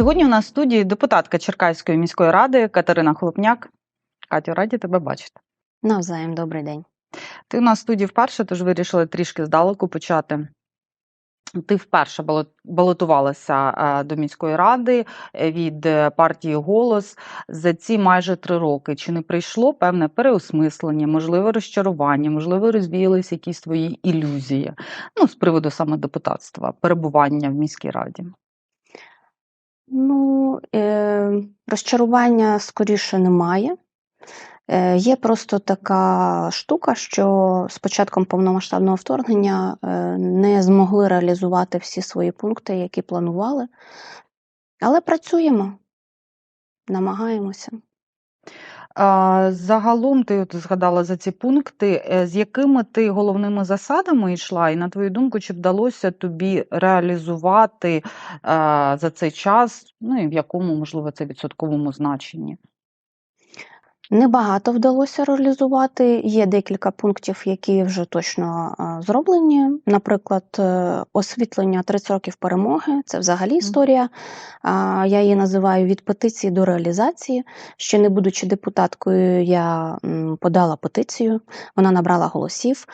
Сьогодні у нас в студії депутатка Черкаської міської ради Катерина Хлопняк. Катю, раді тебе бачити. Навзаєм, добрий день. Ти у нас в студії вперше, тож вирішили трішки здалеку почати. Ти вперше балотувалася е, до міської ради е, від е, партії Голос за ці майже три роки. Чи не прийшло певне переосмислення, можливе розчарування, можливо, розвіялися якісь твої ілюзії? Ну, з приводу саме депутатства, перебування в міській раді. Ну, е, розчарування скоріше немає. Е, є просто така штука, що з початком повномасштабного вторгнення е, не змогли реалізувати всі свої пункти, які планували. Але працюємо, намагаємося. Загалом ти от згадала за ці пункти, е, з якими ти головними засадами йшла, і на твою думку, чи вдалося тобі реалізувати е, за цей час, ну і в якому, можливо, це відсотковому значенні? Небагато вдалося реалізувати. Є декілька пунктів, які вже точно зроблені. Наприклад, е, освітлення 30 років перемоги це взагалі історія. Я її називаю від петиції до реалізації. Ще не будучи депутаткою, я подала петицію, вона набрала голосів,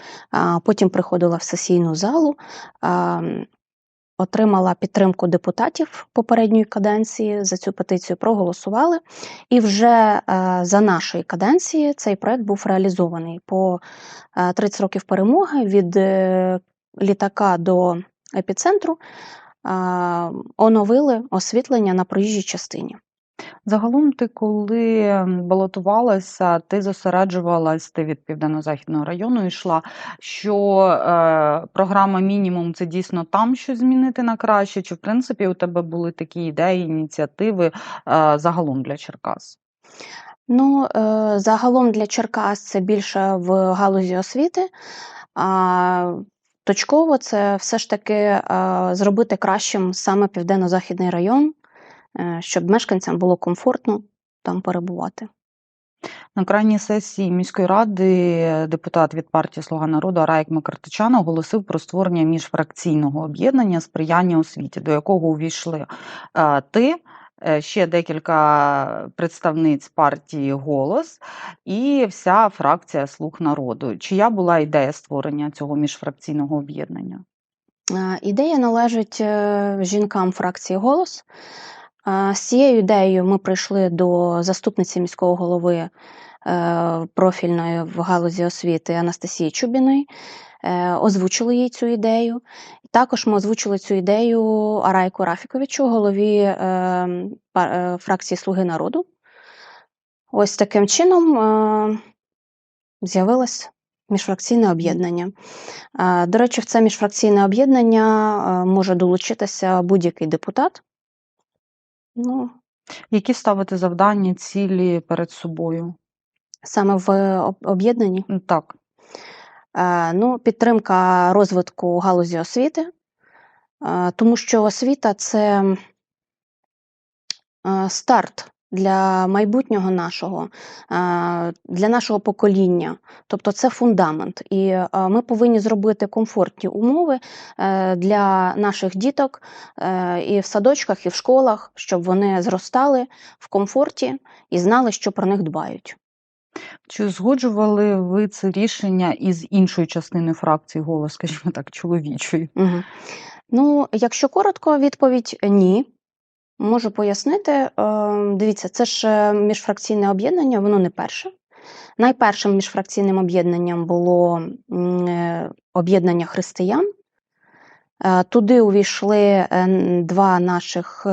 потім приходила в сесійну залу. Отримала підтримку депутатів попередньої каденції за цю петицію, проголосували. І вже е, за нашої каденції цей проект був реалізований по е, 30 років перемоги від е, літака до епіцентру. е, Оновили освітлення на проїжджій частині. Загалом, ти коли балотувалася, ти зосереджувалась, ти від південно-західного району йшла, що е, програма мінімум це дійсно там щось змінити на краще, чи в принципі у тебе були такі ідеї, ініціативи е, загалом для Черкас? Ну, е, загалом для Черкас це більше в галузі освіти. А точково це все ж таки е, зробити кращим саме південно-західний район, щоб мешканцям було комфортно там перебувати. На крайній сесії міської ради депутат від партії Слуга народу Араїк Макартичан оголосив про створення міжфракційного об'єднання сприяння освіті, до якого увійшли е, ти, е, ще декілька представниць партії Голос і вся фракція Слуг народу. Чия була ідея створення цього міжфракційного об'єднання? Е, Ідея належить е, жінкам фракції Голос. З цією ідеєю ми прийшли до заступниці міського голови е, профільної в галузі освіти Анастасії Чубіної, е, озвучили їй цю ідею. Також ми озвучили цю ідею Арайку Рафіковичу, голові е, фракції Слуги народу. Ось таким чином з'явилось міжфракційне об'єднання. До речі, в це міжфракційне об'єднання може долучитися будь-який депутат. Ну, Які ставити завдання, цілі перед собою? саме в об'єднанні. Так. Е, Ну, підтримка розвитку галузі освіти, е, тому що освіта це е, старт для майбутнього нашого, е, для нашого покоління. Тобто це фундамент. І е, ми повинні зробити комфортні умови е, для наших діток і в садочках, і в школах, щоб вони зростали в комфорті і знали, що про них дбають. Чи узгоджували ви це рішення із іншою частиною фракції голос, скажімо так, чоловічої? Угу. Ну, якщо коротко, відповідь ні. Можу пояснити. Е, Дивіться, це ж е, міжфракційне об'єднання, воно не перше. Найпершим міжфракційним об'єднанням було е, об'єднання християн. Е, Туди увійшли два наших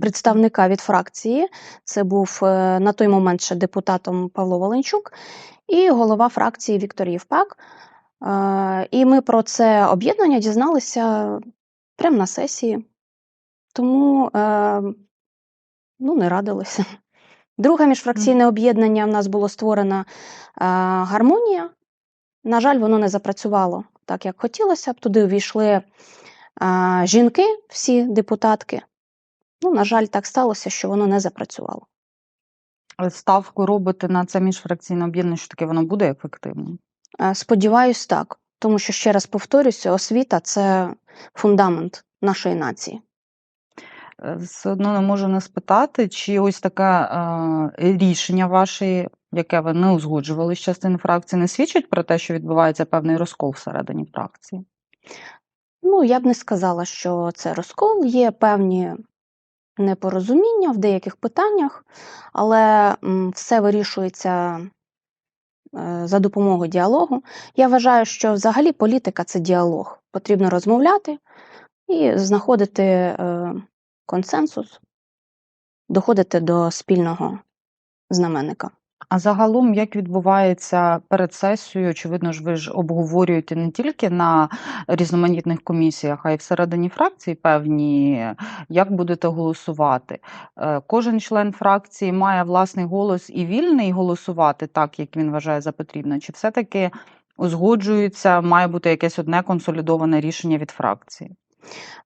представника від фракції. Це був на той момент ще депутатом Павло Валенчук і голова фракції Віктор Євпак. І ми про це об'єднання дізналися прямо на сесії. Тому е, ну, не радилися. Друге міжфракційне об'єднання в нас було створено е, гармонія. На жаль, воно не запрацювало так, як хотілося б. Туди увійшли е, жінки, всі депутатки. Ну, на жаль, так сталося, що воно не запрацювало. Ставку робите на це міжфракційне об'єднання, що таке воно буде ефективним? Сподіваюсь, так. Тому що, ще раз повторюся, освіта це фундамент нашої нації. Е, все одно не можу не спитати, чи ось таке, е, рішення ваше, яке ви не узгоджували з частини фракції, не свідчить про те, що відбувається певний розкол всередині фракції? Ну, я б не сказала, що це розкол. Є певні непорозуміння в деяких питаннях, але все вирішується за допомогою діалогу. Я вважаю, що взагалі політика це діалог. Потрібно розмовляти і знаходити е, консенсус, доходити до спільного знаменника. А загалом, як відбувається перед сесією? Очевидно ж, ви ж обговорюєте не тільки на різноманітних комісіях, а й всередині фракції певні, як будете голосувати. Е, Кожен член фракції має власний голос і вільний голосувати так, як він вважає за потрібне, чи все-таки узгоджується, має бути якесь одне консолідоване рішення від фракції?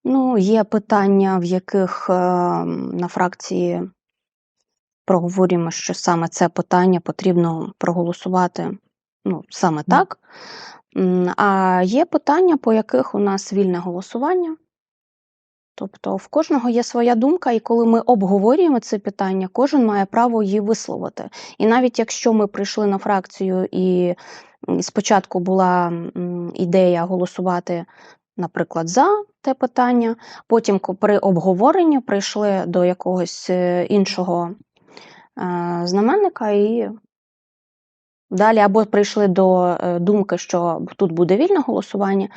Ну, є питання, в яких е, на фракції проговорюємо, що саме це питання потрібно проголосувати ну, саме Мгм. так. А є питання, по яких у нас вільне голосування. Тобто в кожного є своя думка, і коли ми обговорюємо це питання, кожен має право її висловити. І навіть якщо ми прийшли на фракцію і спочатку була ідея голосувати, наприклад, за те питання, потім при обговоренні прийшли до якогось е, іншого знаменника і далі або прийшли до е, думки, що тут буде вільне голосування,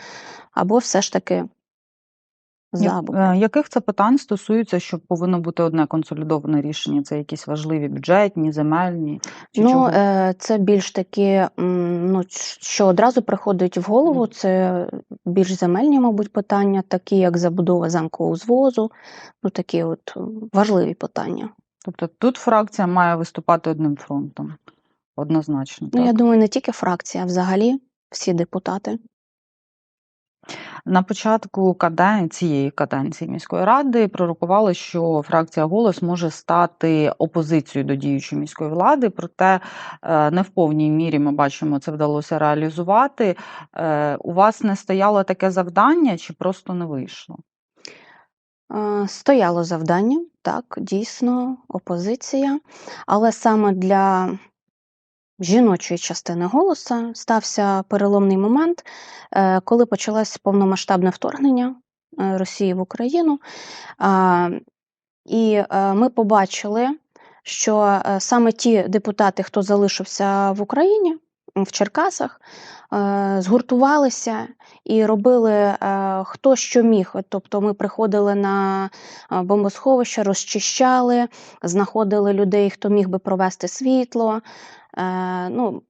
або все ж таки за Я- або е, Яких це питань стосується, що повинно бути одне консолідоване рішення? Це якісь важливі бюджетні, земельні? Чи Ну, чого? е, це більш такі, ну, що одразу приходить в голову, це більш земельні, мабуть, питання, такі як забудова замкового звозу, ну такі от важливі питання. Тобто тут фракція має виступати одним фронтом. Однозначно, Ну, я думаю, не тільки фракція, а взагалі всі депутати. На початку каден... цієї каденції міської ради пророкували, що фракція голос може стати опозицією до діючої міської влади, проте е, не в повній мірі ми бачимо, це вдалося реалізувати. Е, У вас не стояло таке завдання, чи просто не вийшло? Е, Стояло завдання, так, дійсно, опозиція, але саме для жіночої частини голоса стався переломний момент, е, коли почалось повномасштабне вторгнення е, Росії в Україну. І ми побачили, що саме ті депутати, хто залишився в Україні, в Черкасах, е, згуртувалися і робили е, хто що міг. Тобто ми приходили на е, бомбосховище, розчищали, знаходили людей, хто міг би провести світло. Ну,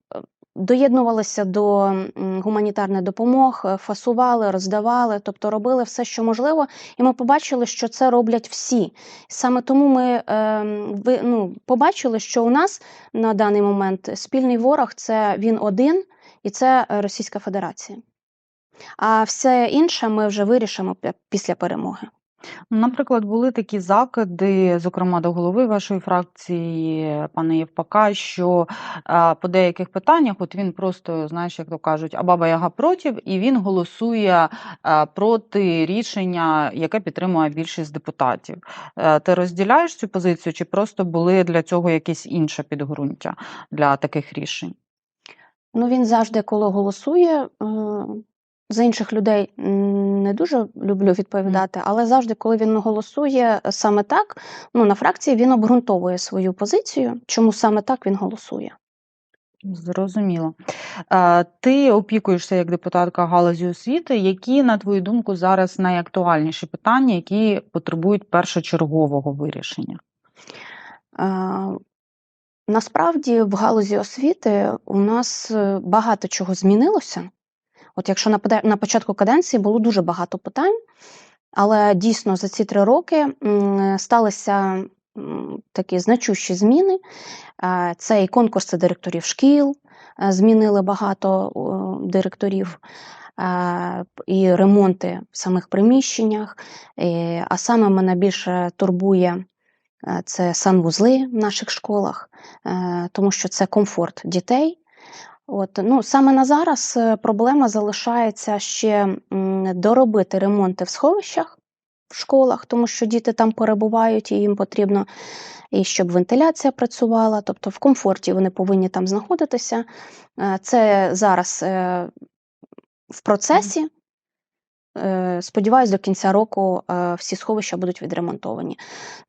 Доєднувалися до м, гуманітарних допомог, е, фасували, роздавали, тобто робили все, що можливо, і ми побачили, що це роблять всі. Саме тому ми е, ну, побачили, що у нас на даний момент спільний ворог це він один, і це Російська Федерація. А все інше ми вже вирішимо після перемоги. Наприклад, були такі закиди, зокрема до голови вашої фракції, пана Євпака, що е, по деяких питаннях, от він просто, знаєш, як то кажуть, а баба Яга проти, і він голосує е, проти рішення, яке підтримує більшість депутатів. Е, Ти розділяєш цю позицію, чи просто були для цього якісь інше підґрунтя для таких рішень? Ну, він завжди, коли голосує, е, за інших людей не дуже люблю відповідати, але завжди, коли він голосує саме так, ну, на фракції він обґрунтовує свою позицію, чому саме так він голосує. Зрозуміло. Ти опікуєшся як депутатка галузі освіти. Які, на твою думку, зараз найактуальніші питання, які потребують першочергового вирішення? Насправді в галузі освіти у нас е, багато чого змінилося. От якщо на, на початку каденції було дуже багато питань, але дійсно за ці три роки сталися такі значущі зміни. Е, Це і конкурси директорів шкіл, е, змінили багато директорів, е, і ремонти в самих приміщеннях. А саме мене більше турбує це санвузли в наших школах, тому що це комфорт дітей. От, ну, саме на зараз е, проблема залишається ще доробити ремонти в сховищах, в школах, тому що діти там перебувають, і їм потрібно і щоб вентиляція працювала, тобто в комфорті вони повинні там знаходитися. Е, Це зараз е, в процесі. Е, Сподіваюсь, до кінця року е, всі сховища будуть відремонтовані.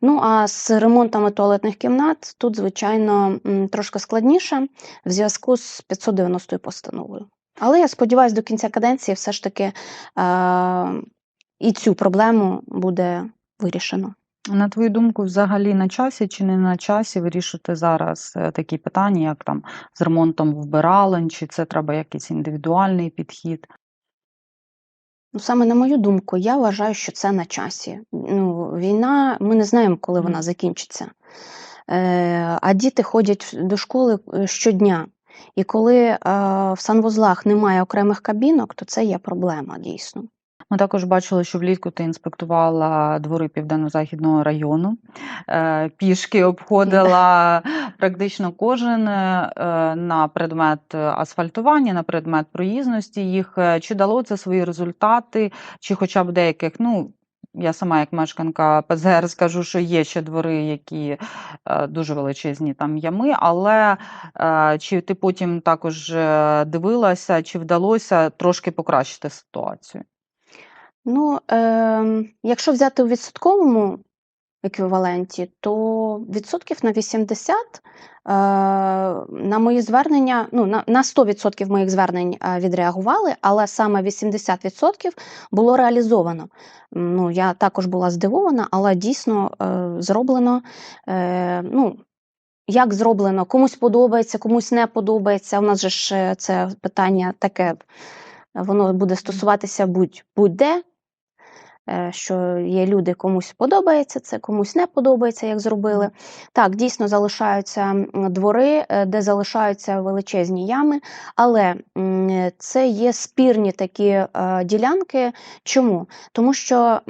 Ну а з ремонтами туалетних кімнат тут, звичайно, трошки складніше в зв'язку з 590 постановою. Але я сподіваюся, до кінця каденції все ж таки е, і цю проблему буде вирішено. На твою думку, взагалі на часі чи не на часі вирішити зараз такі питання, як там з ремонтом вбиралень, чи це треба якийсь індивідуальний підхід? Ну, саме на мою думку, я вважаю, що це на часі. Ну, війна, ми не знаємо, коли вона закінчиться. Е, а діти ходять до школи е, щодня. І коли е, в санвузлах немає окремих кабінок, то це є проблема дійсно. Ми також бачили, що влітку ти інспектувала двори Південно-Західного району, е, пішки обходила практично кожен е, на предмет асфальтування, на предмет проїзності їх. Е, Чи дало це свої результати, чи хоча б деяких, ну, я сама, як мешканка ПЗР, скажу, що є ще двори, які дуже величезні там ями, але чи ти потім також дивилася, чи вдалося трошки покращити ситуацію? Ну, е, якщо взяти у відсотковому еквіваленті, то відсотків на 80 е, на мої звернення, ну, на, на 100% моїх звернень е, відреагували, але саме 80% було реалізовано. Ну, я також була здивована, але дійсно е, зроблено. Е, ну, як зроблено, комусь подобається, комусь не подобається. У нас же ж е, це питання таке, воно буде стосуватися будь- будь-де. е, Що є люди, комусь подобається це, комусь не подобається, як зробили. Так, дійсно залишаються двори, е, де залишаються величезні ями, але е, це є спірні такі е, ділянки. Чому? Тому що,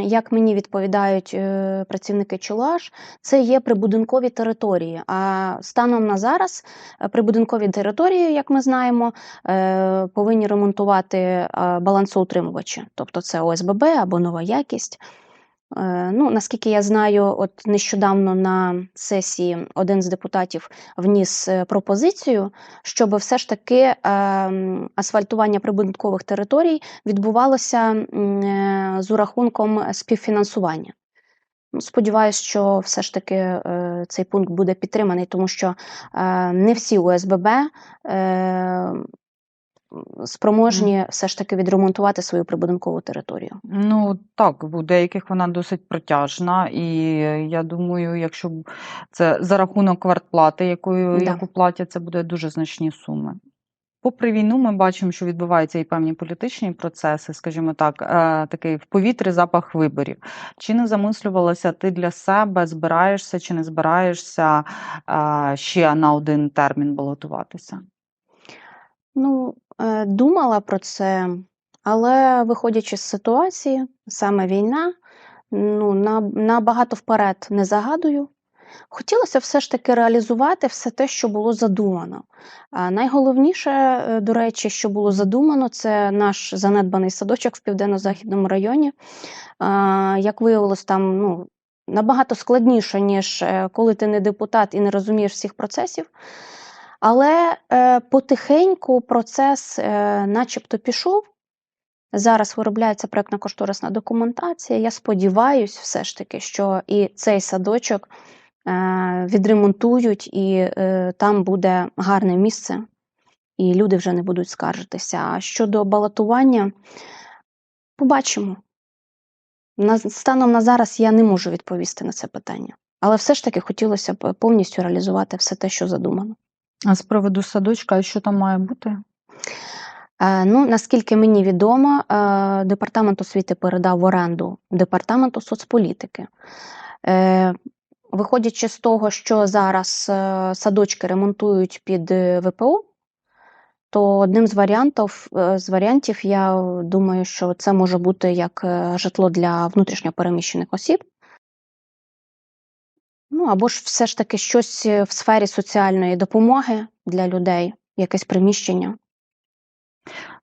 як мені відповідають е, працівники ЧОЛАЖ, це є прибудинкові території. А станом на зараз е, прибудинкові території, як ми знаємо, е, повинні ремонтувати е, балансоутримувачі, тобто це ОСББ або нова якість. Е, Ну, наскільки я знаю, от нещодавно на сесії один з депутатів вніс е, пропозицію, щоб все ж таки е, асфальтування прибудинкових територій відбувалося з урахунком співфінансування. Ну, Сподіваюсь, що все ж таки цей пункт буде підтриманий, тому що не всі ОСББ е, спроможні все ж таки відремонтувати свою прибудинкову територію. Ну так, у деяких вона досить протяжна, і я думаю, якщо це за рахунок квартплати, якою, Да. яку платять, це буде дуже значні суми. Попри війну, ми бачимо, що відбуваються і певні політичні процеси, скажімо так, е, такий в повітрі запах виборів. Чи не замислювалася ти для себе, збираєшся чи не збираєшся е, ще на один термін балотуватися? Ну, думала про це, але виходячи з ситуації, саме війна, ну, набагато вперед не загадую. Хотілося все ж таки реалізувати все те, що було задумано. А найголовніше, е, до речі, що було задумано, це наш занедбаний садочок в південно-західному районі. А, Як виявилось, там ну, набагато складніше, ніж е, коли ти не депутат і не розумієш всіх процесів. Але е, потихеньку процес е, начебто пішов. Зараз виробляється проєктно-кошторисна документація. Я сподіваюся, все ж таки, що і цей садочок е, відремонтують, і е, там буде гарне місце, і люди вже не будуть скаржитися. А щодо балотування, побачимо. На, станом на зараз я не можу відповісти на це питання. Але все ж таки хотілося б повністю реалізувати все те, що задумано. А з приводу садочка, що там має бути? Е, Ну, наскільки мені відомо, е, департамент освіти передав в оренду департаменту соцполітики. Е, Виходячи з того, що зараз садочки ремонтують під ВПО, то одним з варіантів, з варіантів я думаю, що це може бути як житло для внутрішньопереміщених осіб. Ну, або ж все ж таки щось е, в сфері соціальної допомоги для людей, якесь приміщення.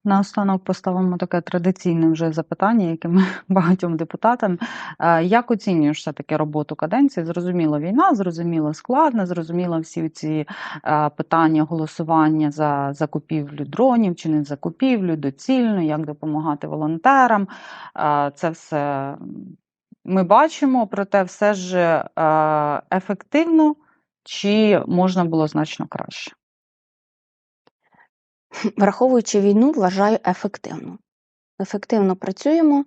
Наостанок поставимо таке традиційне вже запитання, яке багатьом депутатам. Е, Як оцінюєш все-таки роботу каденції? Зрозуміло, війна, зрозуміло, складно, зрозуміло всі ці е, питання голосування за закупівлю дронів чи не закупівлю, доцільно, як допомагати волонтерам. Це все ми бачимо, проте все ж е, ефективно чи можна було значно краще? Враховуючи війну, вважаю ефективно. Ефективно працюємо.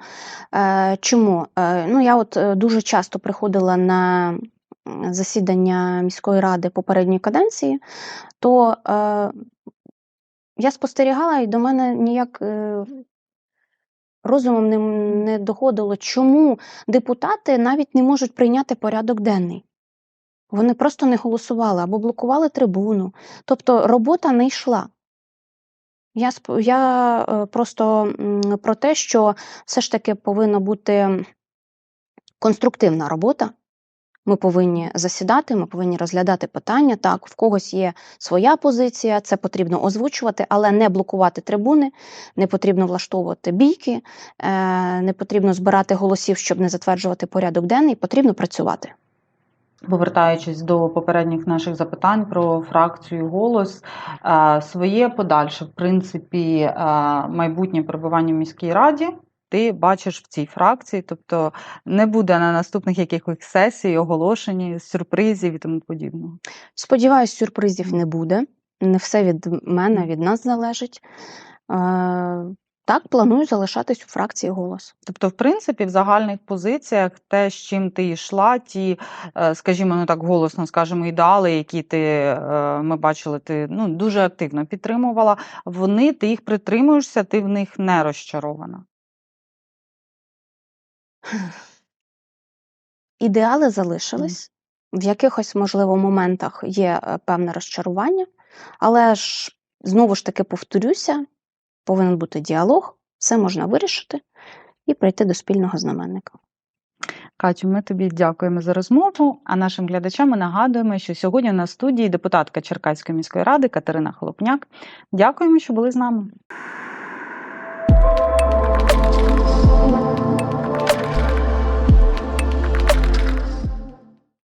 Е, Чому? Е, Ну, я от дуже часто приходила на засідання міської ради попередньої каденції, то я спостерігала, і до мене ніяк розумом не, не доходило, чому депутати навіть не можуть прийняти порядок денний. Вони просто не голосували або блокували трибуну. Тобто робота не йшла. Я, я е, просто про те, що все ж таки повинна бути конструктивна робота. Ми повинні засідати, ми повинні розглядати питання. Так, в когось є своя позиція, це потрібно озвучувати, але не блокувати трибуни, не потрібно влаштовувати бійки, е, не потрібно збирати голосів, щоб не затверджувати порядок денний, потрібно працювати. Повертаючись до попередніх наших запитань про фракцію голос, е, своє подальше, в принципі, е, майбутнє перебування в міській раді. Ти бачиш в цій фракції, тобто не буде на наступних якихось сесій, оголошень, сюрпризів і тому подібного. Сподіваюсь, сюрпризів не буде. Не все від мене, від нас залежить. Е, так, планую залишатись у фракції голос. Тобто, в принципі, в загальних позиціях те, з чим ти йшла, ті, е, скажімо, ну так голосно скажемо, ідеали, які ти е, ми бачили, ти ну дуже активно підтримувала. Вони ти їх притримуєшся, ти в них не розчарована. Ідеали залишились. В якихось, можливо, моментах є е, певне розчарування, але ж знову ж таки повторюся, повинен бути діалог, все можна вирішити і прийти до спільного знаменника. Катю, ми тобі дякуємо за розмову. А нашим глядачам ми нагадуємо, що сьогодні на студії депутатка Черкаської міської ради Катерина Холопняк. Дякуємо, що були з нами.